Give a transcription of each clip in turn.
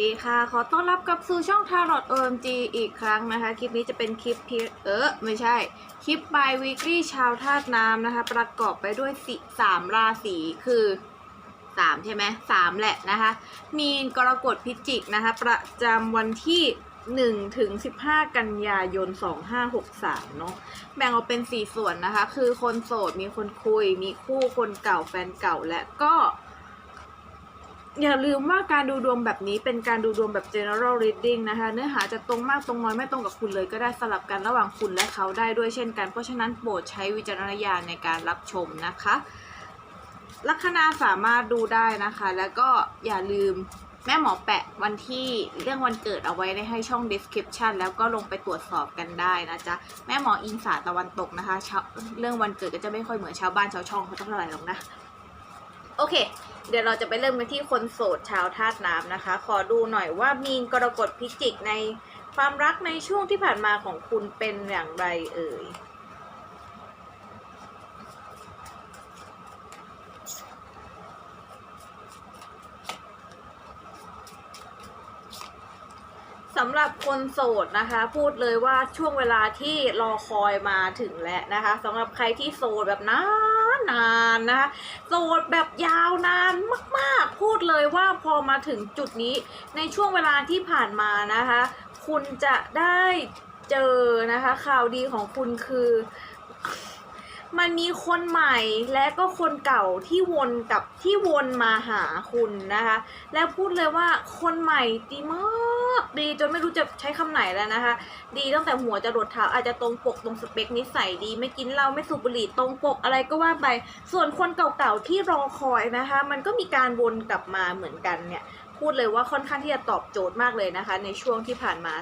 ดีค่ะ ขอต้อนรับกลับสู่ช่อง Tarot OMG อีกครั้งนะคะ คลิปนี้จะเป็นคลิปพีเออไม่ใช่ คลิป by weekly ชาวธาตุน้ำนะคะ ประกอบไปด้วยสสามราศีคือสามใช่ไหมสามแหละนะคะ มีนกรกฎพิจิกนะคะ ประจำวันที่1ถึง15 กันยายน 2563 เนาะแบ่งออกเป็น 4 ส่วนนะคะ คือคนโสดมีคนคุย มีคู่คนเก่าแฟนเก่าและก็ อย่าลืมว่าการดูดวงแบบนี้เป็นการดูดวงแบบ general reading นะคะ เนื้อหาจะตรงมากตรงน้อยไม่ตรงกับคุณเลยก็ได้สลับกันระหว่างคุณและเขาได้ด้วยเช่นกัน เพราะฉะนั้นโปรดใช้วิจารณญาณในการรับชมนะคะ ลัคนาสามารถดูได้นะคะ แล้วก็อย่าลืมแม่หมอแปะวันที่เรื่องวันเกิดเอาไว้ในให้ช่อง description แล้วก็ลงไปตรวจสอบกันได้นะจ๊ะ แม่หมออิงสาตะวันตกนะคะ เรื่องวันเกิดก็จะไม่ค่อยเหมือนชาวบ้านชาวช่องเขาเท่าไหร่หรอกนะ โอเค เดี๋ยวเราจะไปเริ่มกันที่คนโสดชาวธาตุน้ำนะคะ ขอดูหน่อยว่ามีนกรกฎพิจิกในความรักในช่วงที่ผ่านมาของคุณเป็นอย่างไรเอ่ยสำหรับคนโสดนะคะ พูดเลยว่าช่วงเวลาที่รอคอยมาถึงแล้วนะคะสำหรับใครที่โสดแบบนานานนะคะโสดแบบยาวนานมากๆ พูดเลยว่าพอมาถึงจุดนี้ในช่วงเวลาที่ผ่านมานะคะ คุณจะได้เจอนะคะข่าวดีของคุณคือ มันมีคนใหม่และก็คนเก่าที่วนกับที่วนมาหาคุณนะคะ แล้วพูดเลยว่าคนใหม่ดีมากดีจนไม่รู้จะใช้คำไหนแล้วนะคะ ดีตั้งแต่หัวจะรดเท้าอาจจะตรงปกตรงสเปคนิสัยดี ไม่กินเหล้าไม่สูบบุหรี่ตรงปกอะไรก็ว่าไป ส่วนคนเก่าๆที่รอคอยนะคะ มันก็มีการวนกลับมาเหมือนกันเนี่ยพูดเลยว่าค่อนข้างที่จะตอบโจทย์มากเลยนะคะ ในช่วงที่ผ่านมา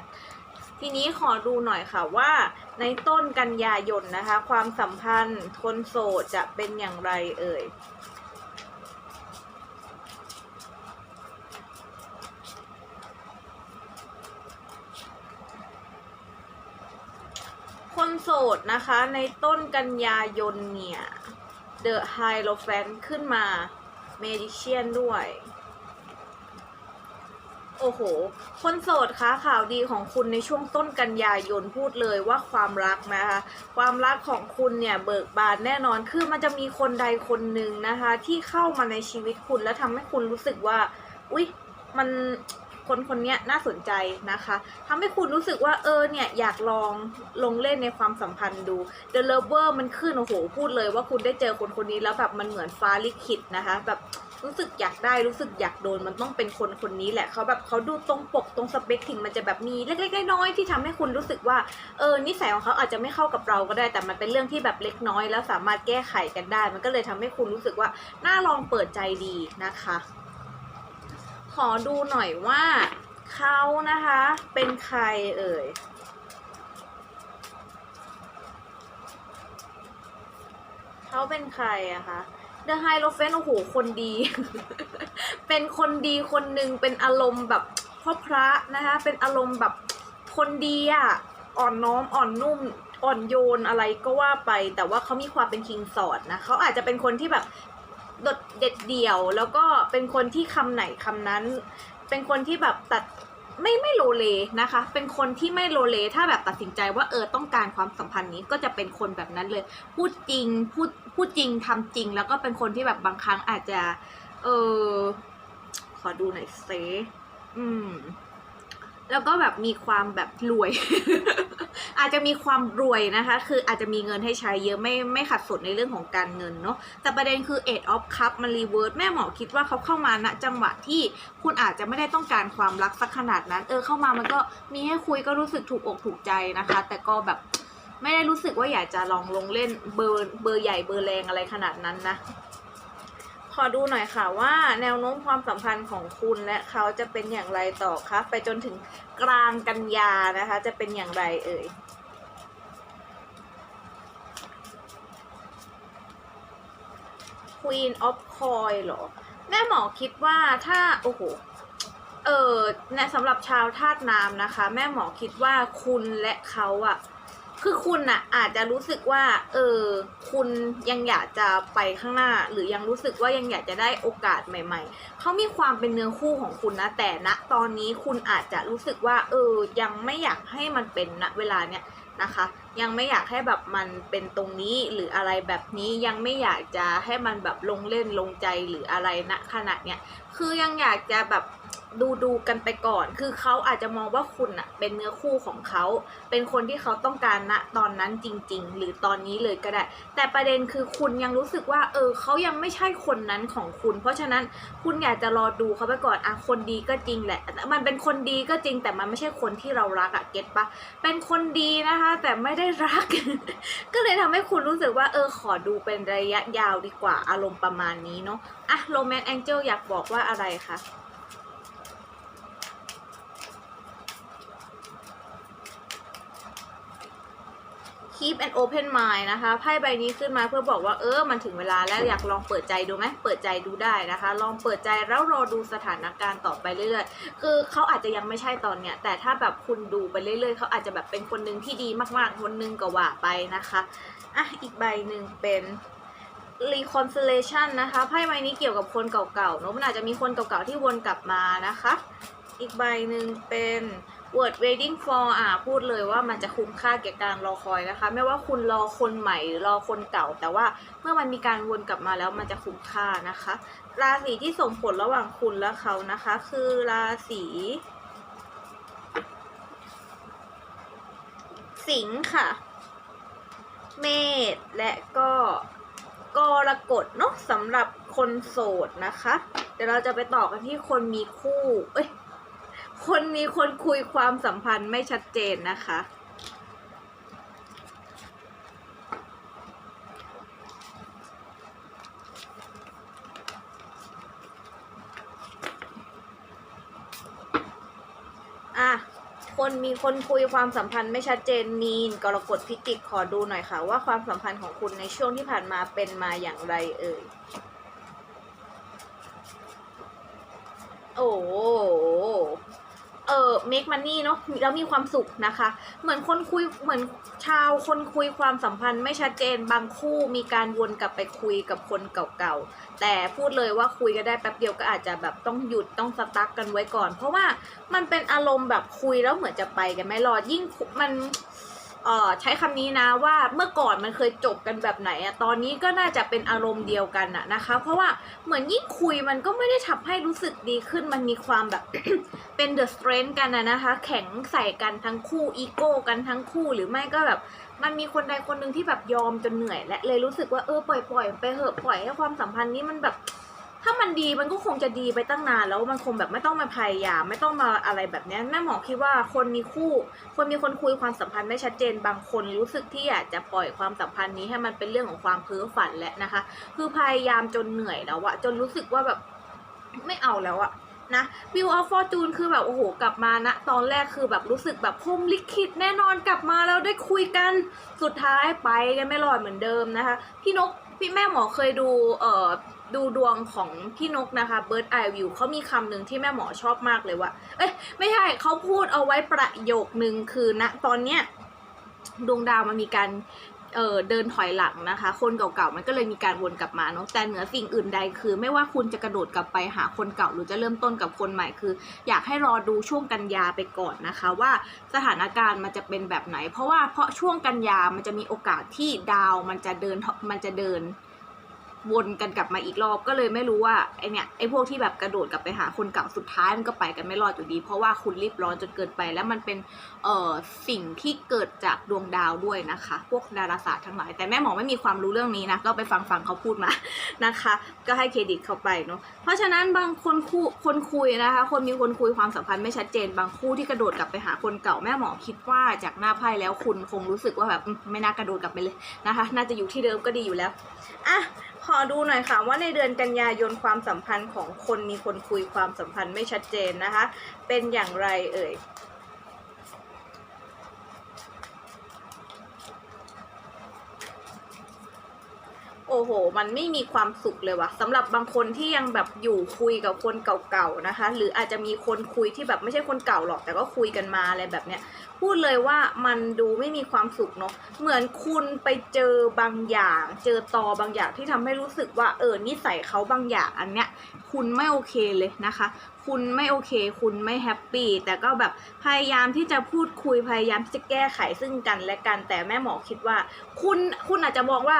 ทีนี้ขอดูหน่อยค่ะว่าในต้นกันยายนนะคะ ความสัมพันธ์คนโสดจะเป็นอย่างไรเอ่ยคนโสดนะคะในต้นกันยายนเนี่ย The Hierophant ขึ้นมา Magician ด้วย โอ้โห คนโสดคะข่าวดีของคุณในช่วงต้นกันยายนพูดเลยว่าความรักนะคะ ความรักของคุณเนี่ยเบิกบานแน่นอนคือมันจะมีคนใดคนหนึ่งนะคะ ที่เข้ามาในชีวิตคุณแล้วทำให้คุณรู้สึกว่า อุ๊ย มันคนคนนี้น่าสนใจนะคะทำให้คุณรู้สึกว่าเออเนี่ยอยากลองลงเล่นในความสัมพันธ์ดู The Lover มันขึ้นโอ้โหพูดเลยว่าคุณได้เจอคนคนนี้แล้วแบบมันเหมือนฟ้าลิขิตนะคะแบบ รู้สึกอยากได้รู้สึกอยากโดนมันต้องเป็นคนคนนี้แหละเขาแบบเขาดูตรงปกตรงสเปคถึงมันจะแบบมีเล็กๆน้อยๆที่ทำให้คุณรู้สึกว่าเออนิสัยของเขาอาจจะไม่เข้ากับเราก็ได้ แต่มันเป็นเรื่องที่แบบเล็กน้อย แล้วสามารถแก้ไขกันได้ มันก็เลยทำให้คุณรู้สึกว่าน่าลองเปิดใจดีนะคะ ขอดูหน่อยว่าเขานะคะ เป็นใครเอ่ยเขาเป็นใครอะคะ The High l o f e n โอ้โห คนดี เป็นคนดีคนหนึ่งเป็นอารมณ์แบบพ่อพระนะคะ เป็นอารมณ์แบบคนดีอะอ่อนน้อมอ่อนนุ่มอ่อนโยนอะไรก็ว่าไป แต่ว่าเขามีความเป็นคิงสอดนะเขาอาจจะเป็นคนที่แบบโดดเด็ดเดี่ยว แล้วก็เป็นคนที่คำไหนคำนั้น เป็นคนที่แบบตัด ไม่ไม่โลเลนะคะ เป็นคนที่ไม่โลเลถ้าแบบตัดสินใจว่าเออต้องการความสัมพันธ์นี้ก็จะเป็นคนแบบนั้นเลย พูดจริงพูดพูดจริงทำจริง แล้วก็เป็นคนที่แบบบางครั้งอาจจะ เออขอดูหน่อยเซอืม แล้วก็แบบมีความแบบรวย อาจจะมีความรวยนะคะ คืออาจจะมีเงินให้ใช้เยอะไม่ไม่ขัดสนในเรื่องของการเงินเนาะแต่ประเด็นคือ Eight of Cup มันรีเวิร์สแม่หมอคิดว่าเขาเข้ามาณจังหวะที่คุณอาจจะไม่ได้ต้องการความรักสักขนาดนั้น เออเข้ามามันก็มีให้คุยก็รู้สึกถูกอกถูกใจนะคะ แต่ก็แบบไม่ได้รู้สึกว่าอยากจะลองลงเล่นเบอร์เบอร์ใหญ่เบอร์แรงอะไรขนาดนั้นนะ ขอดูหน่อยค่ะว่าแนวโน้มความสัมพันธ์ของคุณและเขาจะเป็นอย่างไรต่อคะไปจนถึงกลางกันยานะคะ จะเป็นอย่างไรเอ่ย Queen of Coin เหรอ แม่หมอคิดว่าถ้า โอ้โห เออในสำหรับชาวธาตุน้ำนะคะ แม่หมอคิดว่าคุณและเขาอะ คือคุณน่ะอาจจะรู้สึกว่า เออ คุณยังอยากจะไปข้างหน้า หรือยังรู้สึกว่ายังอยากจะได้โอกาสใหม่ ๆ เขามีความเป็นเนื้อคู่ของคุณนะ แต่ณตอนนี้คุณอาจจะรู้สึกว่า เออ ยังไม่อยากให้มันเป็นณเวลาเนี้ยนะคะ ยังไม่อยากให้แบบมันเป็นตรงนี้หรืออะไรแบบนี้ยังไม่อยากจะให้มันแบบลงเล่นลงใจหรืออะไรณขณะเนี้ยคือยังอยากจะแบบ ดูดูกันไปก่อน คือเขาอาจจะมองว่าคุณอะเป็นเนื้อคู่ของเขา เป็นคนที่เขาต้องการณตอนนั้นจริง ๆ หรือตอนนี้เลยก็ได้ แต่ประเด็นคือคุณยังรู้สึกว่า เออเขายังไม่ใช่คนนั้นของคุณ เพราะฉะนั้นคุณอยากจะรอดูเขาไปก่อนอะคนดีก็จริงแหละ มันเป็นคนดีก็จริง แต่มันไม่ใช่คนที่เรารักอะเก็ตปะเป็นคนดีนะคะ แต่ไม่ได้รัก ก็เลยทำให้คุณรู้สึกว่า เออขอดูเป็นระยะยาวดีกว่าอารมณ์ประมาณนี้เนาะอะโรแมนต์แองเจิลอยากบอกว่าอะไรคะ keep an open mind นะคะไพ่ใบนี้ขึ้นมาเพื่อบอกว่าเออมันถึงเวลาแล้วอยากลองเปิดใจดูไหมเปิดใจดูได้นะคะ ลองเปิดใจแล้วรอดูสถานการณ์ต่อไปเรื่อยๆคือเขาอาจจะยังไม่ใช่ตอนเนี้ยแต่ถ้าแบบคุณดูไปเรื่อยๆเขาอาจจะแบบเป็นคนหนึ่งที่ดีมากๆ คนหนึ่งก็ว่าไปนะคะอะอีกใบหนึ่งเป็น reconciliation นะคะไพ่ใบนี้เกี่ยวกับคนเก่าๆเนอะมันอาจจะมีคนเก่าๆที่วนกลับมานะคะ อีกใบหนึ่งเป็น word waiting for อ่าพูดเลยว่ามันจะคุ้มค่าแก่การรอคอยนะคะ ไม่ว่าคุณรอคนใหม่หรือรอคนเก่า แต่ว่าเมื่อมันมีการวนกลับมาแล้วมันจะคุ้มค่านะคะ ราศีที่ส่งผลระหว่างคุณและเขานะคะ คือราศีสิงค์ค่ะ เมษและก็กรกฎเนาะสำหรับคนโสดนะคะ เดี๋ยวเราจะไปต่อกันที่คนมีคู่ เอ้ย คนมีคนคุยความสัมพันธ์ไม่ชัดเจนนะคะ อะ คนมีคนคุยความสัมพันธ์ไม่ชัดเจนมีนกรกฎพิจิกขอดูหน่อยค่ะ ว่าความสัมพันธ์ของคุณในช่วงที่ผ่านมาเป็นมาอย่างไรเอ่ย โอ้ เออ make money เนาะแล้วมีความสุขนะคะ เหมือนคนคุยเหมือนชาวคนคุยความสัมพันธ์ไม่ชัดเจนบางคู่มีการวนกลับไปคุยกับคนเก่าๆ แต่พูดเลยว่าคุยกันได้แป๊บเดียวก็อาจจะแบบต้องหยุดต้องสตั๊กกันไว้ก่อน เพราะว่ามันเป็นอารมณ์แบบคุยแล้วเหมือนจะไปกันไม่รอดยิ่งมัน เอ่อใช้คำนี้นะว่าเมื่อก่อนมันเคยจบกันแบบไหนอะตอนนี้ก็น่าจะเป็นอารมณ์เดียวกันอะนะคะ เพราะว่าเหมือนยิ่งคุยมันก็ไม่ได้ทำให้รู้สึกดีขึ้นมันมีความแบบ เป็นเดอะสเตรนกันอะนะคะ แข็งใส่กันทั้งคู่อีโก้กันทั้งคู่หรือไม่ก็แบบมันมีคนใดคนหนึ่งที่แบบยอมจนเหนื่อย และเลยรู้สึกว่าเออปล่อยปล่อยไปเหอะปล่อยให้ความสัมพันธ์นี้มันแบบ ถ้ามันดีมันก็คงจะดีไปตั้งนานแล้วมันคงแบบไม่ต้องมาพยายามไม่ต้องมาอะไรแบบนี้แม่หมอคิดว่าคนมีคู่ คนมีคนคุยความสัมพันธ์ไม่ชัดเจนบางคนรู้สึกที่อยากจะปล่อยความสัมพันธ์นี้ให้มันเป็นเรื่องของความเพ้อฝันแหละนะคะ คือพยายามจนเหนื่อยแล้วอะจนรู้สึกว่าแบบไม่เอาแล้วอะนะวิวออฟฟอร์จูนคือแบบโอ้โหกลับมานะตอนแรกคือแบบรู้สึกแบบพมลิขิตแน่นอนกลับมาแล้วได้คุยกันสุดท้ายไปกันไม่รอดเหมือนเดิมนะคะ พี่นกพี่แม่หมอเคยดูเอ่อ ดูดวงของพี่นกนะคะ Bird Eye View เขามีคำหนึ่งที่แม่หมอชอบมากเลยว่า เอ้ยไม่ใช่เขาพูดเอาไว้ประโยคนึงคือณตอนเนี้ยดวงดาวมันมีการเเดินถอยหลังนะคะ คนเก่าๆมันก็เลยมีการวนกลับมาเนาะแต่เหนือสิ่งอื่นใดคือ ไม่ว่าคุณจะกระโดดกลับไปหาคนเก่าหรือจะเริ่มต้นกับคนใหม่คือ อยากให้รอดูช่วงกันยาไปก่อนนะคะ ว่าสถานการณ์มันจะเป็นแบบไหน เพราะว่าเพราะช่วงกันยามันจะมีโอกาสที่ดาวมันจะเดินมันจะเดิน วนกันกลับมาอีกรอบก็เลยไม่รู้ว่าไอเนี่ยไอพวกที่แบบกระโดดกลับไปหาคนเก่าสุดท้ายมันก็ไปกันไม่รอดอยู่ดี เพราะว่าคุณรีบร้อนจนเกินไป แล้วมันเป็นเอ่อสิ่งที่เกิดจากดวงดาวด้วยนะคะ พวกดาราศาสตร์ทั้งหลาย แต่แม่หมอไม่มีความรู้เรื่องนี้นะก็ไปฟังฟังเขาพูดมานะคะ ก็ให้เครดิตเขาไปเนาะเพราะฉะนั้นบางคนคู่คนคุยนะคะ คนมีคนคุยความสัมพันธ์ไม่ชัดเจน บางคู่ที่กระโดดกลับไปหาคนเก่าแม่หมอคิดว่าจากหน้าไพ่แล้วคุณคงรู้สึกว่าแบบไม่น่ากระโดดกลับไปเลยนะคะ น่าจะอยู่ที่เดิมก็ดีอยู่แล้วอะ ขอดูหน่อยค่ะว่าในเดือนกันยายนความสัมพันธ์ของคนมีคนคุยความสัมพันธ์ไม่ชัดเจนนะคะ เป็นอย่างไรเอ่ยโอโอ้โห มันไม่มีความสุขเลยว่ะสำหรับบางคนที่ยังแบบอยู่คุยกับคนเก่าๆนะคะ หรืออาจจะมีคนคุยที่แบบไม่ใช่คนเก่าหรอกแต่ก็คุยกันมาอะไรแบบเนี้ย พูดเลยว่ามันดูไม่มีความสุขเนาะเหมือนคุณไปเจอบางอย่าง เจอตอบางอย่างที่ทำให้รู้สึกว่าเออนิสัยเขาบางอย่างอันเนี้ยคุณไม่โอเคเลยนะคะ คุณไม่โอเค คุณไม่แฮปปี้แต่ก็แบบพยายามที่จะพูดคุยพยายามที่จะแก้ไขซึ่งกันและกันแต่แม่หมอคิดว่า คุณคุณอาจจะมองว่า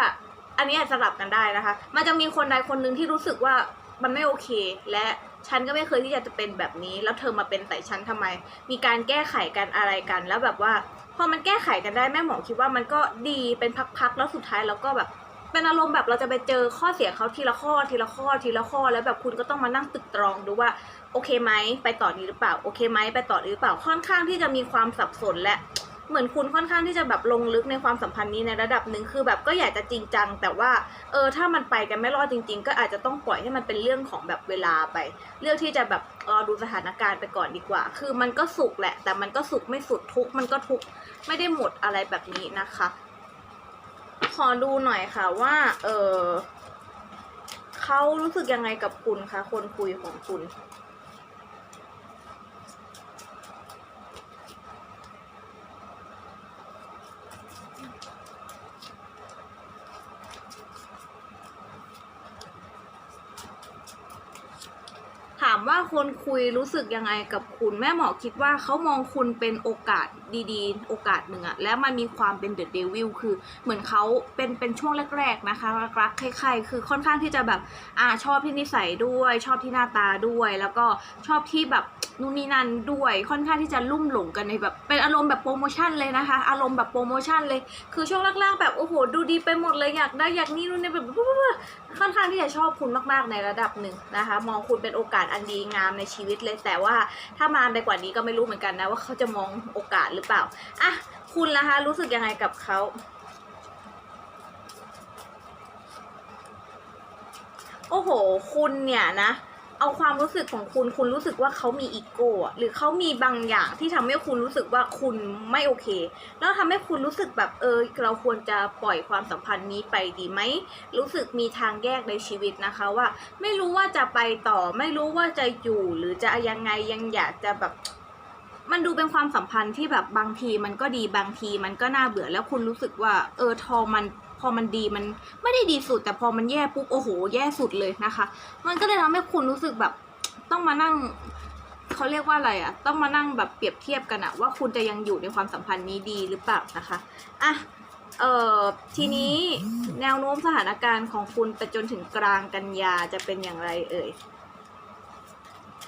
อันนี้อาจจะสลับกันได้นะคะ มันจะมีคนใดคนหนึ่งที่รู้สึกว่ามันไม่โอเคและ ฉันก็ไม่เคยที่จะเป็นแบบนี้ แล้วเธอมาเป็นใส่ฉันทำไม มีการแก้ไขกันอะไรกัน แล้วแบบว่า พอมันแก้ไขกันได้แม่หมอคิดว่ามันก็ดีเป็นพักๆแล้วสุดท้ายเราก็แบบเป็นอารมณ์แบบเราจะไปเจอข้อเสียเขาทีละข้อทีละข้อทีละข้อ แล้วแบบคุณก็ต้องมานั่งตึกตรองดูว่าโอเคไหมไปต่อนี้หรือเปล่าโอเคไหมไปต่อนี้หรือเปล่าค่อนข้างที่จะมีความสับสนและ เหมือนคุณค่อนข้างที่จะแบบลงลึกในความสัมพันธ์นี้ในระดับหนึ่งคือแบบก็อยากจะจริงจัง แต่ว่าเออถ้ามันไปกันไม่รอดจริง ๆ ก็อาจจะต้องปล่อยให้มันเป็นเรื่องของแบบเวลาไป เลือกที่จะแบบรอดูสถานการณ์ไปก่อนดีกว่า คือมันก็สุกแหละ แต่มันก็สุกไม่สุดทุกมันก็ทุกไม่ได้หมดอะไรแบบนี้นะคะ ขอดูหน่อยค่ะว่าเออเขารู้สึกยังไงกับคุณคะคนคุยของคุณามว่าคนคุยรู้สึกยังไงกับคุณ แม่หมอคิดว่าเขามองคุณเป็นโอกาสดีๆ โอกาสหนึ่งอะแล้วมันมีความเป็นเดอะเดวิลคือเหมือนเขาเป็นเป็นช่วงแรก ๆนะคะรักๆใครๆคือค่อนข้างที่จะแบบอ่าชอบที่นิสัยด้วย ชอบที่หน้าตาด้วย แล้วก็ชอบที่แบบ นู่นนี่นั่นด้วยค่อนข้างที่จะลุ่มหลงกันในแบบเป็นอารมณ์แบบโปรโมชั่นเลยนะคะ อารมณ์แบบโปรโมชั่นเลย คือช่วงแรกๆแบบโอ้โหดูดีไปหมดเลยอยากได้อยากนี่นู่นนี่แบบค่อนข้างที่จะชอบคุณมากๆในระดับหนึ่งนะคะ มองคุณเป็นโอกาสอันดีงามในชีวิตเลย แต่ว่าถ้ามาไปกว่านี้ก็ไม่รู้เหมือนกันนะว่าเขาจะมองโอกาสหรือเปล่าอะคุณล่ะคะรู้สึกยังไงกับเขาโอ้โห คุณเนี่ยนะ เอาความรู้สึกของคุณคุณรู้สึกว่าเขามีอีโก้หรือเขามีบางอย่างที่ทำให้คุณรู้สึกว่าคุณไม่โอเค แล้วทำให้คุณรู้สึกแบบเออเราควรจะปล่อยความสัมพันธ์นี้ไปดีไหมรู้สึกมีทางแยกในชีวิตนะคะว่า ไม่รู้ว่าจะไปต่อ ไม่รู้ว่าจะอยู่หรือจะยังไงยังอยากจะแบบมันดูเป็นความสัมพันธ์ที่แบบบางทีมันก็ดีบางทีมันก็น่าเบื่อแล้วคุณรู้สึกว่า เออทอมัน อมันดีมันไม่ได้ดีสุด แต่พอมันแย่ปุ๊บโอ้โห แย่สุดเลยนะคะ มันก็เลยทำให้คุณรู้สึกแบบต้องมานั่งเขาเรียกว่าอะไรอะต้องมานั่งแบบเปรียบเทียบกันอะว่าคุณจะยังอยู่ในความสัมพันธ์นี้ดีหรือเปล่านะคะอะเอ่อทีนี้แนวโน้มสถานการณ์ของคุณไปจนถึงกลางกันยาจะเป็นอย่างไรเอ่ย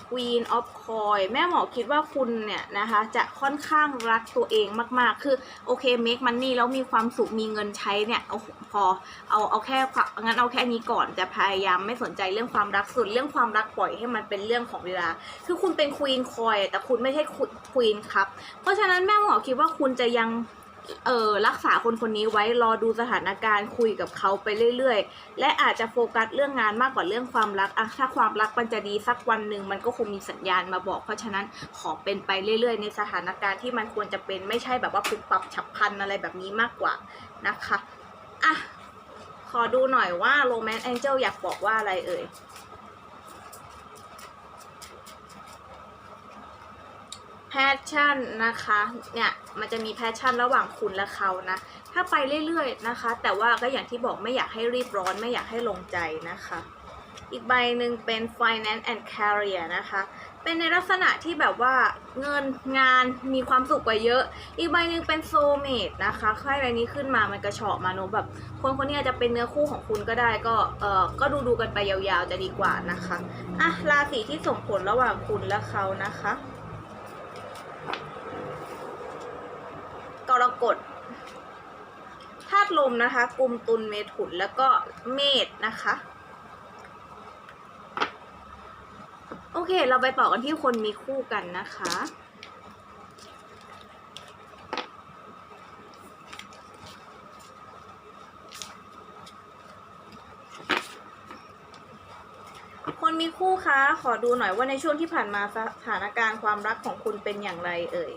Queen of Coin แม่หมอคิดว่าคุณเนี่ยนะคะจะค่อนข้างรักตัวเองมากๆ คือโอเค make money แล้วมีความสุขมีเงินใช้เนี่ยเอาพอเอาเอาแค่ความงั้นเอาแค่นี้ก่อนจะพยายามไม่สนใจเรื่องความรักส่วนเรื่องความรักปล่อยให้มันเป็นเรื่องของเวลา คือคุณเป็น Queen Coin แต่คุณไม่ใช่ Queen ครับ เพราะฉะนั้นแม่หมอคิดว่าคุณจะยัง เออรักษาคนคนนี้ไว้รอดูสถานการณ์คุยกับเขาไปเรื่อยๆ และอาจจะโฟกัสเรื่องงานมากกว่าเรื่องความรักอะถ้าความรักมันจะดีสักวันหนึ่งมันก็คงมีสัญญาณมาบอก เพราะฉะนั้นขอเป็นไปเรื่อยๆ ในสถานการณ์ที่มันควรจะเป็นไม่ใช่แบบว่าปรับปรับฉับพลันอะไรแบบนี้มากกว่านะคะอะขอดูหน่อยว่าโรแมนต์แองเจิลอยากบอกว่าอะไรเอ่ย แพชชั่นนะคะเนี่ยมันจะมีแพชชั่นระหว่างคุณและเขานะถ้าไปเรื่อยๆนะคะ แต่ว่าก็อย่างที่บอกไม่อยากให้รีบร้อนไม่อยากให้ลงใจนะคะ อีกใบหนึ่งเป็น finance and career นะคะเป็นในลักษณะที่แบบว่าเงินงานมีความสุขกว่าเยอะ อีกใบหนึ่งเป็น soulmate นะคะค่ายใบนี้ขึ้นมามันกระเฉาะมาโนแบบ คนคนนี้อาจจะเป็นเนื้อคู่ของคุณก็ได้ก็เออก็ดูดูกันไปยาวๆจะดีกว่านะคะอะราศีที่ส่งผลระหว่างคุณและเขานะคะ รกฎธาตุลมนะคะกลุ่มตุลเมถุนแล้วก็เมษนะคะ โอเค เราไปต่อกันที่คนมีคู่กันนะคะ คนมีคู่คะขอดูหน่อยว่าในช่วงที่ผ่านมาสถานการณ์ความรักของคุณเป็นอย่างไรเอ่ย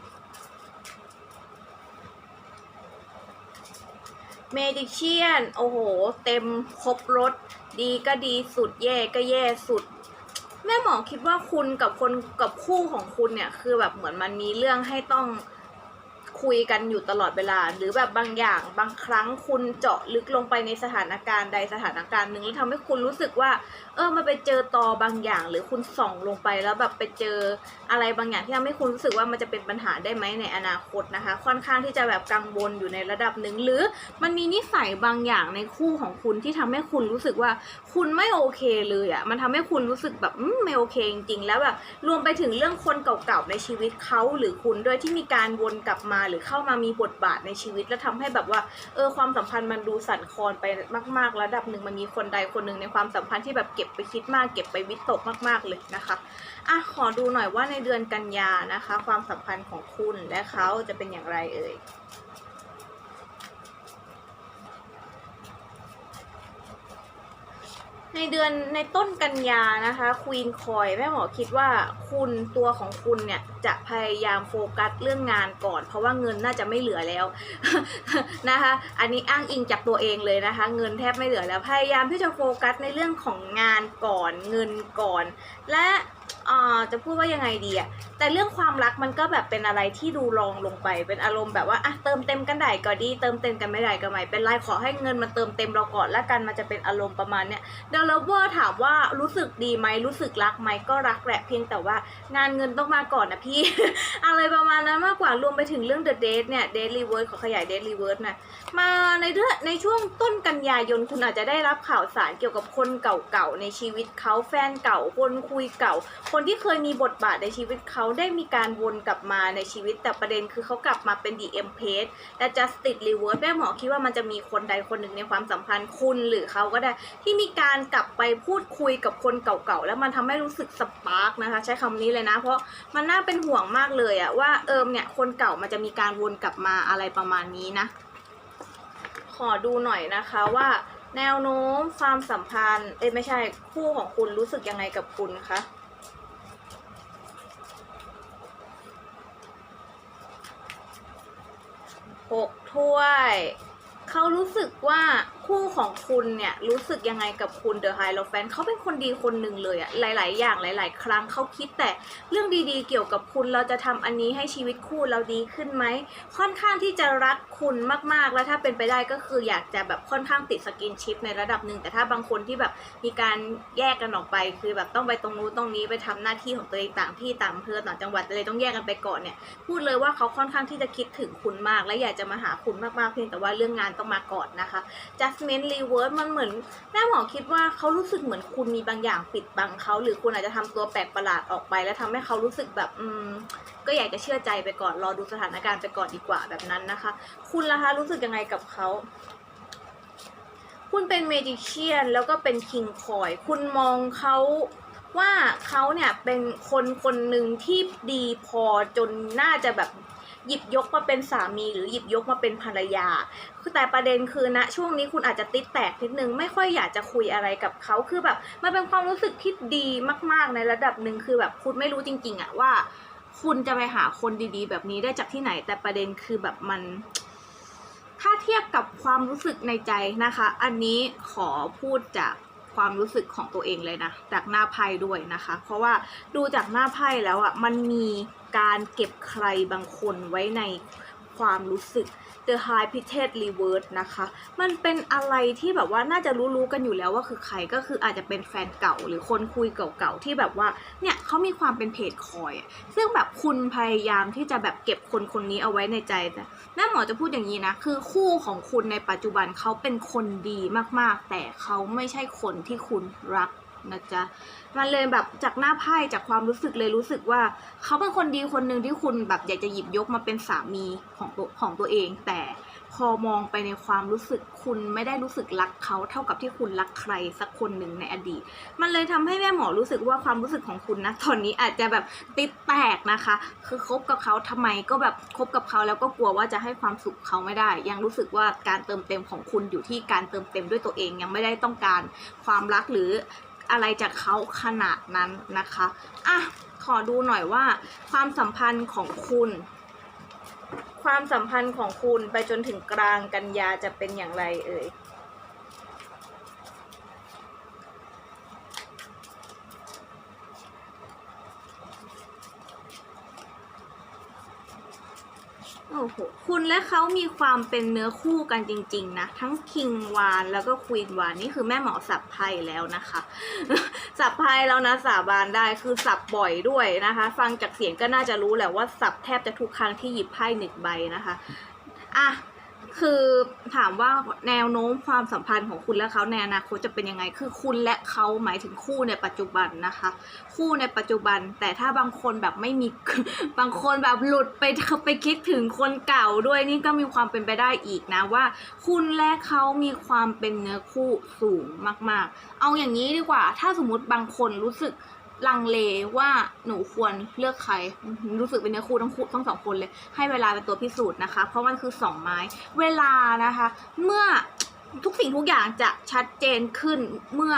เมดิเชียน โอ้โห เต็มครบรถ ดีก็ดีสุดแย่ก็แย่สุด แม่หมอคิดว่าคุณกับคนกับคู่ของคุณเนี่ย คือแบบเหมือนมันมีเรื่องให้ต้อง คุยกันอยู่ตลอดเวลา หรือแบบบางอย่างบางครั้งคุณเจาะลึกลงไปในสถานการณ์ใดสถานการณ์หนึ่งแล้วทำให้คุณรู้สึกว่า เออมันไปเจอตอบางอย่าง หรือคุณส่องลงไปแล้วแบบไปเจออะไรบางอย่างที่ทำให้คุณรู้สึกว่ามันจะเป็นปัญหาได้ไหมในอนาคตนะคะ ค่อนข้างที่จะแบบกังวลอยู่ในระดับหนึ่งหรือมันมีนิสัยบางอย่างในคู่ของคุณที่ทำให้คุณรู้สึกว่าคุณไม่โอเคเลยอะ่ะมันทำให้คุณรู้สึกแบบไม่โอเคจริงๆแล้วแบบรวมไปถึงเรื่องคนเก่าๆในชีวิตเขาหรือคุณด้วยที่มีการวนกลับมาหรือเข้ามามีบทบาทในชีวิต แล้วทำให้แบบว่าเออความสัมพันธ์มันดูสั่นคลอนไปมากๆระดับหนึ่งมันมีคนใดคนหนึ่งในความสัมพันธ์ที่แบบเก็บไปคิดมาก เก็บไปวิตกมาก ๆเลยนะคะอะขอดูหน่อยว่าในเดือนกันยานะคะ ความสัมพันธ์ของคุณและเขาจะเป็นอย่างไรเอ่ย ในเดือนในต้นกันยานะคะควีนคอยแม่หมอคิดว่าคุณตัวของคุณเนี่ยจะพยายามโฟกัสเรื่องงานก่อน เพราะว่าเงินน่าจะไม่เหลือแล้วนะคะ อันนี้อ้างอิงจากตัวเองเลยนะคะ เงินแทบไม่เหลือแล้วพยายามที่จะโฟกัสในเรื่องของงานก่อนเงินก่อน และ อ่าจะพูดว่ายังไงดีอะแต่เรื่องความรักมันก็แบบเป็นอะไรที่ดูรองลงไป เป็นอารมณ์แบบว่าอะเติมเต็มกันได้ก็ดี เติมเต็มกันไม่ได้ก็ไม่เป็นไรขอให้เงินมันเติมเต็มเราก่อนแล้วกันมันจะเป็นอารมณ์ประมาณเนี้ยเดลเวอร์ถามว่ารู้สึกดีไหมรู้สึกรักไหมก็รักแหละเพียงแต่ว่างานเงินต้องมาก่อนนะพี่ อะไรประมาณนั้นมากกว่ารวมไปถึงเรื่อง The Date เนี่ย Daily Word ขอขยาย Daily Word นะมาในเดือนในช่วงต้นกันยายนคุณอาจจะได้รับข่าวสารเกี่ยวกับคนเก่าๆในชีวิตเขาแฟนเก่าคนคุยเก่าคนนที่เคยมีบทบาทในชีวิตเขาได้มีการวนกลับมาในชีวิต แต่ประเด็นคือเขากลับมาเป็น DM page และ Justice Reverse แม่หมอคิดว่ามันจะมีคนใดคนหนึ่งในความสัมพันธ์คุณหรือเขาก็ได้ ที่มีการกลับไปพูดคุยกับคนเก่าๆ แล้วมันทำให้รู้สึกสปาร์กนะคะ ใช้คำนี้เลยนะ เพราะมันน่าเป็นห่วงมากเลยอะว่าเอิมเนี่ยคนเก่ามันจะมีการวนกลับมาอะไรประมาณนี้นะ ขอดูหน่อยนะคะว่าแนวโน้มความสัมพันธ์ เอ้ไม่ใช่คู่ของคุณรู้สึกยังไงกับคุณคะ หก ถ้วย เขารู้สึกว่า คู่ของคุณเนี่ยรู้สึกยังไงกับคุณเดอะไฮโลแฟนเขาเป็นคนดีคนหนึ่งเลยอะหลาย ๆ อย่างหลาย ๆ ครั้งเขาคิดแต่เรื่องดีๆ เกี่ยวกับคุณเราจะทำอันนี้ให้ชีวิตคู่เราดีขึ้นไหมค่อนข้างที่จะรักคุณมากๆ แล้วถ้าเป็นไปได้ก็คืออยากจะแบบค่อนข้างติดสกินชิปในระดับหนึ่งแต่ถ้าบางคนที่แบบมีการแยกกันออกไป คือแบบต้องไปตรงนู้นตรงนี้ไปทำหน้าที่ของตัวเองต่างที่ต่างอำเภอต่างจังหวัดเลยต้องแยกกันไปก่อนเนี่ยพูดเลยว่าเขาค่อนข้างที่จะคิดถึงคุณมาก และอยากจะมาหาคุณมากๆเพียงแต่ว่าเรื่องงานต้องมาก่อนนะคะ Justment Reverse มันเหมือนแม่หมอคิดว่าเขารู้สึกเหมือนคุณมีบางอย่างปิดบังเขา หรือคุณอาจจะทำตัวแปลกประหลาดออกไป แล้วทำให้เขารู้สึกแบบอืมก็อยากจะเชื่อใจไปก่อนรอดูสถานการณ์ไปก่อนดีกว่าแบบนั้นนะคะ คุณล่ะคะรู้สึกยังไงกับเขาคุณเป็นเมจิเชียนแล้วก็เป็นคิงคอยคุณมองเขาว่าเขาเนี่ยเป็นคนคนหนึ่งที่ดีพอจนน่าจะแบบ หยิบยกมาเป็นสามีหรือหยิบยกมาเป็นภรรยาแต่ประเด็นคือณช่วงนี้คุณอาจจะติดแตกนิดนึงไม่ค่อยอยากจะคุยอะไรกับเขาคือแบบมันเป็นความรู้สึกที่ดีมาก ๆ ในระดับหนึ่งคือแบบคุณไม่รู้จริง ๆอะว่า คุณจะไปหาคนดีๆ แบบนี้ได้จากที่ไหน แต่ประเด็นคือแบบมันถ้าเทียบกับความรู้สึกในใจนะคะ อันนี้ขอพูดจากความรู้สึกของตัวเองเลยนะ จากหน้าไพ่ด้วยนะคะ เพราะว่าดูจากหน้าไพ่แล้วอะ มันมี การเก็บใครบางคนไว้ในความรู้สึก The High p i t e d Reverse นะคะ มันเป็นอะไรที่แบบว่าน่าจะรู้ๆกันอยู่แล้วว่าคือใครก็คืออาจจะเป็นแฟนเก่าหรือคนคุยเก่าๆที่แบบว่าเนี่ยเขามีความเป็นเพจคอย ซึ่งแบบคุณพยายามที่จะแบบเก็บคนคนนี้เอาไว้ในใจแต่แม่หมอจะพูดอย่างนี้นะ คือคู่ของคุณในปัจจุบันเขาเป็นคนดีมากๆ แต่เขาไม่ใช่คนที่คุณรัก นะจ๊ะมันเลยแบบจากหน้าไพ่จากความรู้สึกเลยรู้สึกว่า เขาเป็นคนดีคนหนึ่งที่คุณแบบอยากจะหยิบยกมาเป็นสามีของตัวของตัวเอง แต่พอมองไปในความรู้สึกคุณไม่ได้รู้สึกรักเขาเท่ากับที่คุณรักใครสักคนหนึ่งในอดีต มันเลยทำให้แม่หมอรู้สึกว่าความรู้สึกของคุณนะตอนนี้อาจจะแบบติดแตกนะคะ คือคบกับเขาทำไมก็แบบคบกับเขาแล้วก็กลัวว่าจะให้ความสุขเขาไม่ได้ ยังรู้สึกว่าการเติมเต็มของคุณอยู่ที่การเติมเต็มด้วยตัวเองยังไม่ได้ต้องการความรักหรือ อะไรจากเขาขนาดนั้นนะคะอะขอดูหน่อยว่า ความสัมพันธ์ของคุณ ความสัมพันธ์ของคุณไปจนถึงกลางกันยาจะเป็นอย่างไรเอ่ย โอ้โหคุณและเขามีความเป็นเนื้อคู่กันจริง ๆ นะ ทั้งคิงวานแล้วก็ควีนวานนี่คือแม่หมอสับไพ่แล้วนะคะ สับไพ่แล้วนะสาบานได้คือสับบ่อยด้วยนะคะ ฟังจากเสียงก็น่าจะรู้แหละว่าสับแทบจะทุกครั้งที่หยิบไพ่หนึ่งใบนะคะอะ คือถามว่าแนวโน้มความสัมพันธ์ของคุณและเขาในอนาคตจะเป็นยังไง คือคุณและเขาหมายถึงคู่ในปัจจุบันนะคะ คู่ในปัจจุบัน แต่ถ้าบางคนแบบไม่มีบางคนแบบหลุดไปไปคิดถึงคนเก่าด้วยนี่ก็มีความเป็นไปได้อีกนะว่า คุณและเขามีความเป็นเนื้อคู่สูงมาก ๆ เอาอย่างนี้ดีกว่า ถ้าสมมติบางคนรู้สึก ลังเลว่าหนูควรเลือกใคร รู้สึกเป็นเนื้อคู่ทั้งคู่ทั้งสองคนเลย ให้เวลาเป็นตัวพิสูจน์นะคะ เพราะมันคือสองไม้ เวลานะคะ เมื่อทุกสิ่งทุกอย่างจะชัดเจนขึ้นเมื่อ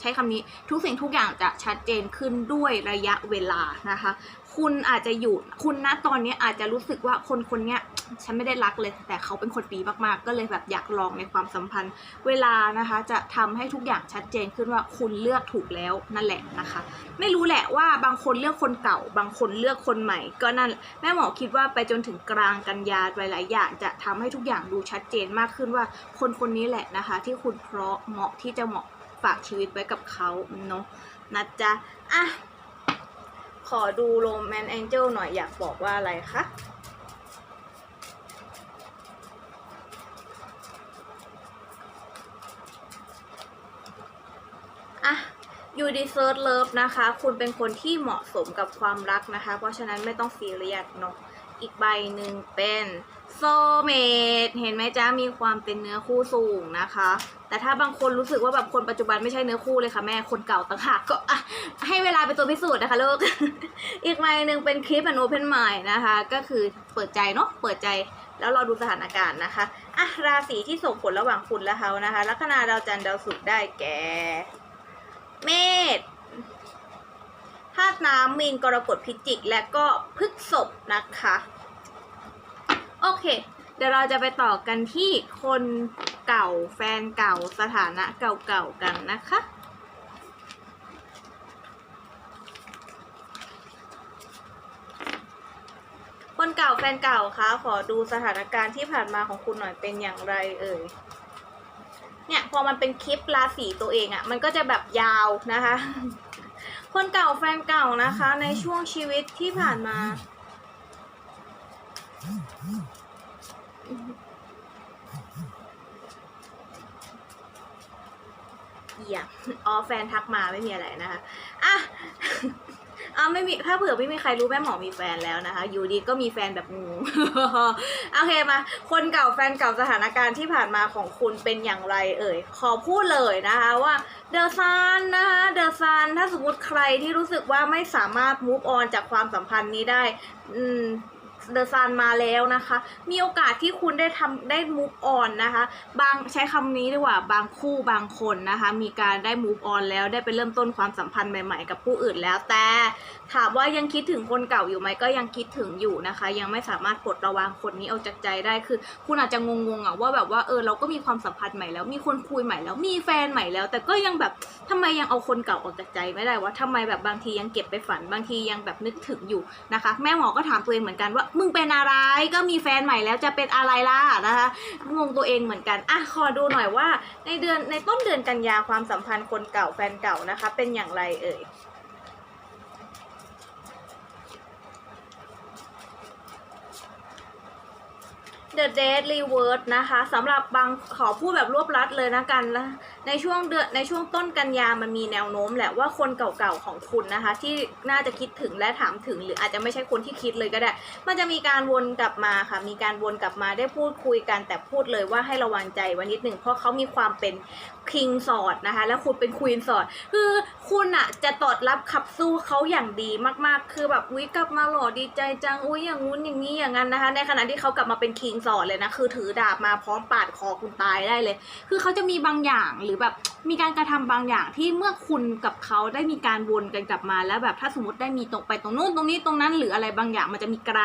ใช้คำนี้ทุกสิ่งทุกอย่างจะชัดเจนขึ้นด้วยระยะเวลานะคะ คุณอาจจะอยู่คุณณตอนนี้อาจจะรู้สึกว่าคนคนนี้ฉันไม่ได้รักเลย แต่เขาเป็นคนดีมากๆ ก็เลยแบบอยากลองในความสัมพันธ์ เวลานะคะ จะทำให้ทุกอย่างชัดเจนขึ้นว่าคุณเลือกถูกแล้วนั่นแหละนะคะ ไม่รู้แหละว่าบางคนเลือกคนเก่า บางคนเลือกคนใหม่ ก็นั่นแม่หมอคิดว่าไปจนถึงกลางกันยาหลายๆอย่างจะทำให้ทุกอย่างดูชัดเจนมากขึ้นว่าคนคนนี้แหละนะคะ ที่คุณเพราะเหมาะที่จะเหมาะ ฝากชีวิตไว้กับเขาเนาะนะจ๊ะอะขอดูโรแมนแองเจิลหน่อยอยากบอกว่าอะไรคะอะ you deserve love นะคะ คุณเป็นคนที่เหมาะสมกับความรักนะคะ เพราะฉะนั้นไม่ต้องซีเรียสเนาะอีกใบหนึ่งเป็นโซเมดเห็นไหมจ๊ะ มีความเป็นเนื้อคู่สูงนะคะ แต่ถ้าบางคนรู้สึกว่าแบบคนปัจจุบันไม่ใช่เนื้อคู่เลยค่ะแม่คนเก่าต่างหากก็อะให้เวลาเป็นตัวพิสูจน์นะคะลูก อีกใบหนึ่งเป็นคลิป and open mind นะคะ ก็คือเปิดใจเนาะเปิดใจแล้วราดูสถานการณ์นะคะอะราศีที่ส่งผลระหว่างคุณและเขานะคะลัคนาดาวจันทร์ดาวศุกร์ได้แก่เมษธาตุน้ำมีนกรกฎพิจิก และก็พฤษภนะคะ โอเค เดี๋ยวเราจะไปต่อกันที่คนเก่าแฟนเก่าสถานะเก่าๆกันนะคะ คนเก่าแฟนเก่าคะขอดูสถานการณ์ที่ผ่านมาของคุณหน่อยเป็นอย่างไรเอ่ยเนี่ยพอมันเป็นคลิปราศีตัวเองอะ่ะมันก็จะแบบยาวนะคะ คนเก่าแฟนเก่านะคะในช่วงชีวิตที่ผ่านมา อียอ๋อแฟนทักมาไม่มีอะไรนะคะอะอะไม่มีถ้าเผื่อไม่มีใครรู้แม่หมอมีแฟนแล้วนะคะ อยู่ดีก็มีแฟนแบบงูโอเคมา คนเก่าแฟนเก่าสถานการณ์ที่ผ่านมาของคุณเป็นอย่างไร เอ่ย ขอพูดเลยนะคะว่าเดอะซันนะคะเดอะซันถ้าสมมติใครที่รู้สึกว่าไม่สามารถ move on จากความสัมพันธ์นี้ได้ อืม เดอะซันมาแล้วนะคะ มีโอกาสที่คุณได้ทำได้ move on นะคะ บางใช้คำนี้ดีกว่าบางคู่บางคนนะคะ มีการได้ move on แล้วได้ไปเริ่มต้นความสัมพันธ์ใหม่ๆ กับผู้อื่นแล้ว แต่ถามว่ายังคิดถึงคนเก่าอยู่ไหมก็ยังคิดถึงอยู่นะคะ ยังไม่สามารถปลดระวางคนนี้ออกจากใจได้คือ คุณอาจจะงงๆอะว่าแบบว่าเออเราก็มีความสัมพันธ์ใหม่แล้ว มีคนคุยใหม่แล้วมีแฟนใหม่แล้ว แต่ก็ยังแบบทำไมยังเอาคนเก่าออกจากใจไม่ได้วะทำไมแบบบางทียังเก็บไปฝันบางทียังแบบนึกถึงอยู่นะคะ แม่หมอก็ถามตัวเองเหมือนกันว่ามึงเป็นอะไรก็มีแฟนใหม่แล้วจะเป็นอะไรล่ะนะคะงงตัวเองเหมือนกันอะขอดูหน่อยว่า ในเดือนในต้นเดือนกันยาความสัมพันธ์คนเก่าแฟนเก่านะคะ เป็นอย่างไรเอ่ย The Dead Reverse นะคะสำหรับบางขอพูดแบบรวบรัดเลยนะกันนะ ในช่วงเดือนในช่วงต้นกันยามันมีแนวโน้มแหละว่าคนเก่าๆของคุณนะคะ ที่น่าจะคิดถึงและถามถึง หรืออาจจะไม่ใช่คนที่คิดเลยก็ได้ มันจะมีการวนกลับมาค่ะ มีการวนกลับมาได้พูดคุยกันแต่พูดเลยว่าให้ระวังใจไว้นิดหนึ่งเพราะเขามีความเป็น คิงสอดนะคะ แล้วคุณเป็นควีนสอด คือคุณอะจะตอดรับขับสู้เขาอย่างดีมากๆ คือแบบอุ้ยกลับมาหล่อดีใจจังอุ้ยอย่างงู้นอย่างนี้อย่างนั้นนะคะ ในขณะที่เขากลับมาเป็นคิงสอดเลยนะ คือถือดาบมาพร้อมปาดคอคุณตายได้เลย คือเขาจะมีบางอย่างหรือแบบมีการกระทำบางอย่างที่เมื่อคุณกับเขาได้มีการวนกันกลับมาแล้วแบบถ้าสมมติได้มีตรงไปตรงนู้นตรงนี้ตรงนั้นหรืออะไรบางอย่างมันจะมีกร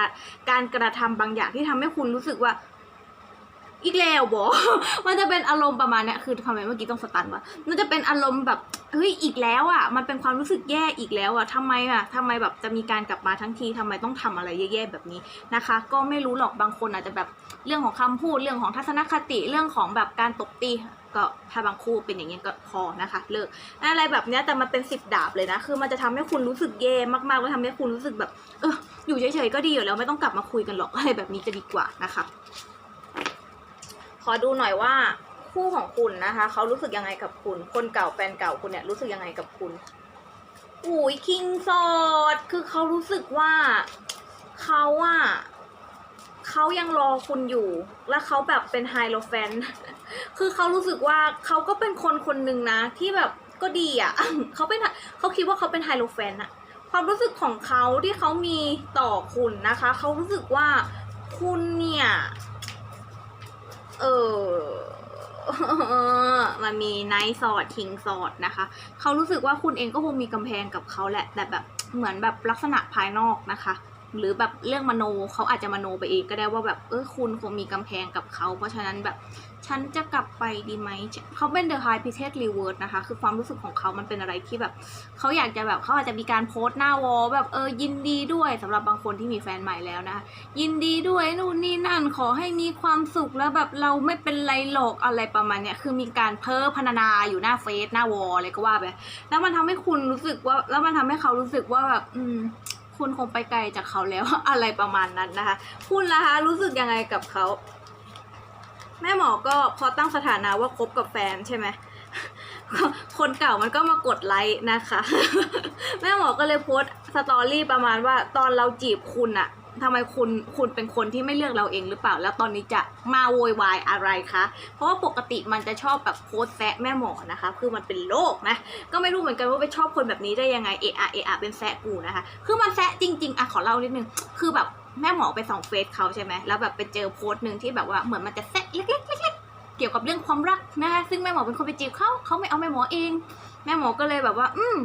การกระทำบางอย่างที่ทำให้คุณรู้สึกว่า อีกแล้วบอมันจะเป็นอารมณ์ประมาณนี้คือทำไมเมื่อกี้ต้องสตันวะมันจะเป็นอารมณ์แบบเฮ้ยอีกแล้วอะ มันเป็นความรู้สึกแย่อีกแล้วอะทำไมอะทำไมแบบจะมีการกลับมาทั้งทีทำไมต้องทำอะไรแย่ๆแบบนี้นะคะ ก็ไม่รู้หรอกบางคนอาจจะแบบเรื่องของคำพูดเรื่องของทัศนคติเรื่องของแบบการตบตีก็ถ้าบางคู่เป็นอย่างเงี้ยก็พอนะคะเลิกอะไรแบบเนี้ยแต่มันเป็นสิบดาบเลยนะคือมันจะทำให้คุณรู้สึกแย่มากๆแล้วทำให้คุณรู้สึกแบบเอออยู่เฉยๆก็ดีอยู่แล้วไม่ต้องกลับมาคุยกันหรอกอะไรแบบนี้จะดีกว่านะคะ ขอดูหน่อยว่าคู่ของคุณนะคะเขารู้สึกยังไงกับคุณ คนเก่าแฟนเก่าคุณเนี่ยรู้สึกยังไงกับคุณอุ้ยคิงซอดคือเขารู้สึกว่าเขาอะเขายังรอคุณอยู่ และเขาแบบเป็นไฮโลแฟน คือเขารู้สึกว่าเขาก็เป็นคนคนหนึ่งนะ ที่แบบก็ดีอะเขาเป็นเขาคิดว่าเขาเป็นไฮโลแฟนอะความรู้สึกของเขาที่เขามีต่อคุณนะคะ เขารู้สึกว่าคุณเนี่ย เออมันมีไนท์สอดทิงสอดนะคะ เขารู้สึกว่าคุณเองก็คงมีกำแพงกับเขาแหละ แต่แบบเหมือนแบบลักษณะภายนอกนะคะ หรือแบบเรื่องมโนเขาอาจจะมโนไปเองก็ได้ว่าแบบเออคุณคงมีกำแพงกับเขา เพราะฉะนั้นแบบ ฉันจะกลับไปดีไหมเขาเป็น The High p i t e d Reward นะคะ คือความรู้สึกของเขามันเป็นอะไรที่แบบ เขาอยากจะแบบเขาอาจจะมีการโพสต์หน้าวอลแบบเออยินดีด้วยสำหรับบางคนที่มีแฟนใหม่แล้วนะคะ ยินดีด้วยนู่นนี่นั่นขอให้มีความสุขแล้วแบบเราไม่เป็นไรหรอกอะไรประมาณเนี้ยคือมีการเพ้อพรรณนาอยู่หน้าเฟซหน้าวอลอะไรก็ว่าไปแล้วมันทำให้คุณรู้สึกว่า แล้วมันทำให้เขารู้สึกว่าแบบอืมคุณคงไปไกลจากเขาแล้วอะไรประมาณนั้นนะคะ คุณล่ะคะรู้สึกยังไงกับเขา แม่หมอก็พอตั้งสถานะว่าคบกับแฟนใช่ไหมคนเก่ามันก็มากดไลค์นะคะ แม่หมอก็เลยโพสต์สตอรี่ประมาณว่าตอนเราจีบคุณอะทำไมคุณคุณเป็นคนที่ไม่เลือกเราเองหรือเปล่า แล้วตอนนี้จะมาโวยวายอะไรคะ เพราะว่าปกติมันจะชอบแบบโพสแซะแม่หมอนะคะ คือมันเป็นโรคนะ ก็ไม่รู้เหมือนกันว่าไปชอบคนแบบนี้ได้ยังไงเอะอะเอะอะเป็นแซะกูนะคะ คือมันแซะจริง ๆอะขอเล่านิดนึง คือแบบ แม่หมอไปส่องเฟซเขาใช่ไหมแล้วแบบไปเจอโพสต์หนึ่งที่แบบว่าเหมือนมันจะแซะเล็กๆเล็กๆเกี่ยวกับเรื่องความรักนะคะซึ่งแม่หมอเป็นคนไปจีบเขาเขาไม่เอาแม่หมอเอง แม่หมอก็เลยแบบว่า อืม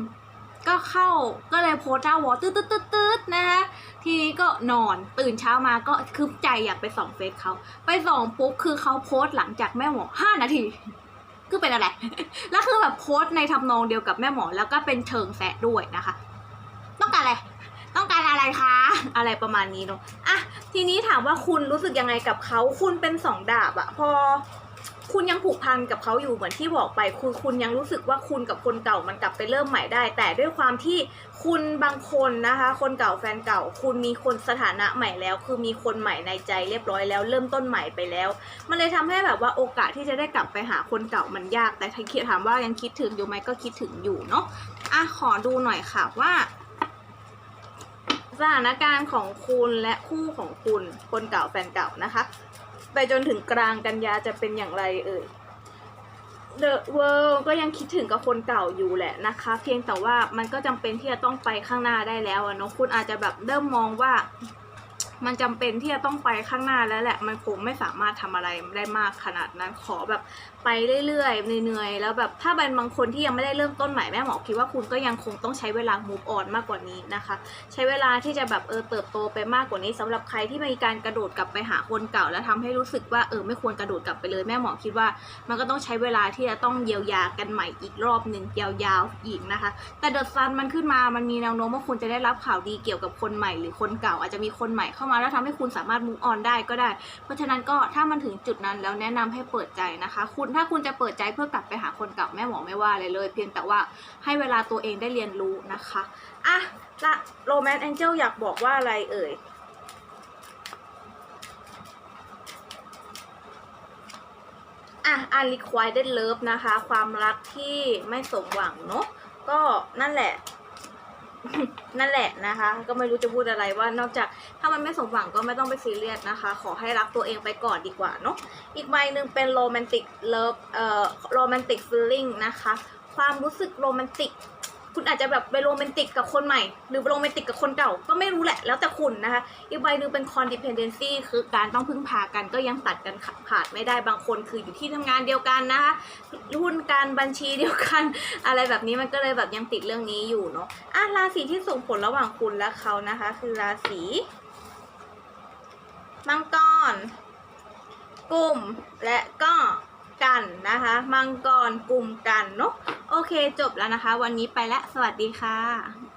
ก็เข้าก็เลยโพสต์หน้าวอตืดตืดตืดนะคะทีนี้ก็นอนตื่นเช้ามาก็คึกใจอยากไปส่องเฟซเขาไปส่องปุ๊บคือเขาโพสต์หลังจากแม่หมอห้านาทีคือเป็นอะไร แล้วคือแบบโพสต์ในทำนองเดียวกับแม่หมอแล้วก็เป็นเชิงแซะด้วยนะคะ ต้องการอะไร ต้ อะไรคะ อะไรประมาณนี้เนอะอะทีนี้ถามว่าคุณรู้สึกยังไงกับเขา คุณเป็นสองดาบอะพอคุณยังผูกพันกับเขาอยู่เหมือนที่บอกไป คือคุณยังรู้สึกว่าคุณกับคนเก่ามันกลับไปเริ่มใหม่ได้ แต่ด้วยความที่คุณบางคนนะคะ คนเก่าแฟนเก่า คุณมีคนสถานะใหม่แล้ว คือมีคนใหม่ในใจเรียบร้อยแล้ว เริ่มต้นใหม่ไปแล้ว มันเลยทำให้แบบว่าโอกาสที่จะได้กลับไปหาคนเก่ามันยาก แต่ถ้าคิดถามว่ายังคิดถึงอยู่ไหมก็คิดถึงอยู่เนาะอะขอดูหน่อยค่ะว่า สถานการณ์ของคุณและคู่ของคุณคนเก่าแฟนเก่านะคะ ไปจนถึงกลางกันยาจะเป็นอย่างไรเอ่ย The World ก็ยังคิดถึงกับคนเก่าอยู่แหละนะคะ เพียงแต่ว่ามันก็จำเป็นที่จะต้องไปข้างหน้าได้แล้วเนาะคุณอาจจะแบบเริ่มมองว่า มันจำเป็นที่จะต้องไปข้างหน้าแล้วแหละ มันคงไม่สามารถทำอะไรได้มากขนาดนั้นขอแบบไปเรื่อยๆเหนื่อยๆแล้วแบบถ้าเป็นบางคนที่ยังไม่ได้เริ่มต้นใหม่แม่หมอคิดว่าคุณก็ยังคงต้องใช้เวลา move on มากกว่านี้นะคะ ใช้เวลาที่จะแบบเออเติบโตไปมากกว่านี้สำหรับใครที่มีการกระโดดกลับไปหาคนเก่า แล้วทำให้รู้สึกว่าเออไม่ควรกระโดดกลับไปเลยแม่หมอคิดว่า มันก็ต้องใช้เวลาที่จะต้องเยียวยากันใหม่อีกรอบหนึ่งยาวๆอีกนะคะ แต่เดอะซันมันขึ้นมามันมีแนวโน้มว่าคุณจะได้รับข่าวดีเกี่ยวกับคนใหม่หรือคนเก่าอาจจะมีคนใหม่เข้ามาแล้วทำให้คุณสามารถ move on ได้ก็ได้ เพราะฉะนั้นก็ถ้ามันถึงจุดนั้นแล้วแนะนำให้เปิดใจนะคะ คุณถ้าคุณจะเปิดใจเพื่อกลับไปหาคนเก่าแม่หมอไม่ว่าเลยเลย เพียงแต่ว่าให้เวลาตัวเองได้เรียนรู้นะคะอะละโรแมนต์แองเจลอยากบอกว่าอะไรเอ่ยอะ unrequited love นะคะ ความรักที่ไม่สมหวังเนอะก็นั่นแหละนั่นแหละนะคะ ก็ไม่รู้จะพูดอะไรว่านอกจากถ้ามันไม่สมหวังก็ไม่ต้องไปซีเรียสนะคะ ขอให้รักตัวเองไปก่อนดีกว่าเนาะ อีกใบหนึ่งเป็นโรแมนติกเลิฟเอ่อโรแมนติกฟีลลิ่งนะคะ ความรู้สึกโรแมนติก คุณอาจจะแบบไปโรแมนติกกับคนใหม่ หรือโรแมนติกกับคนเก่า ก็ไม่รู้แหละ แล้วแต่คุณนะคะ อีกใบหนึ่งเป็น codependency คือการต้องพึ่งพากันก็ยังตัดกันขาดไม่ได้บางคนคืออยู่ที่ทำงานเดียวกันนะคะหุ้นการบัญชีเดียวกัน อะไรแบบนี้มันก็เลยแบบยังติดเรื่องนี้อยู่เนาะอะราศีที่ส่งผลระหว่างคุณและเขานะคะ คือราศีมังกร กลุ่มและก็กันนะคะ มังกรกลุ่มกันเนาะโอเคจบแล้วนะคะ วันนี้ไปแล้วสวัสดีค่ะ